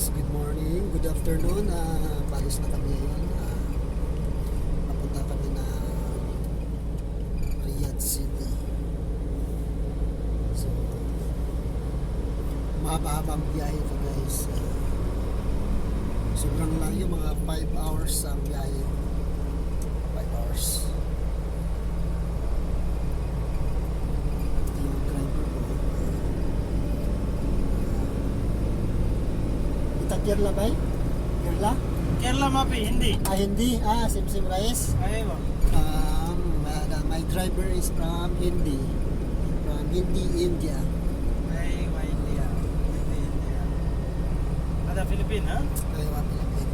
guys, good morning, good afternoon. Uh, palis na kami ngayon. Ah, papunta kami na Riyadh City. So, mahaba-habang biyahe ito guys. Ah, sobrang layo, mga 5 hours ang biyahe. 5 hours. Ito yung driver ko. Ita Kerala ba? Kerala? Kerala में भी Hindi Ah, hindi. Ah, Simsim Reyes. अरे वाह Um, uh, my driver is from Hindi. From Hindi, India. अरे वाह इंडिया Hindi India ada Filipin ha Kaya Philippines.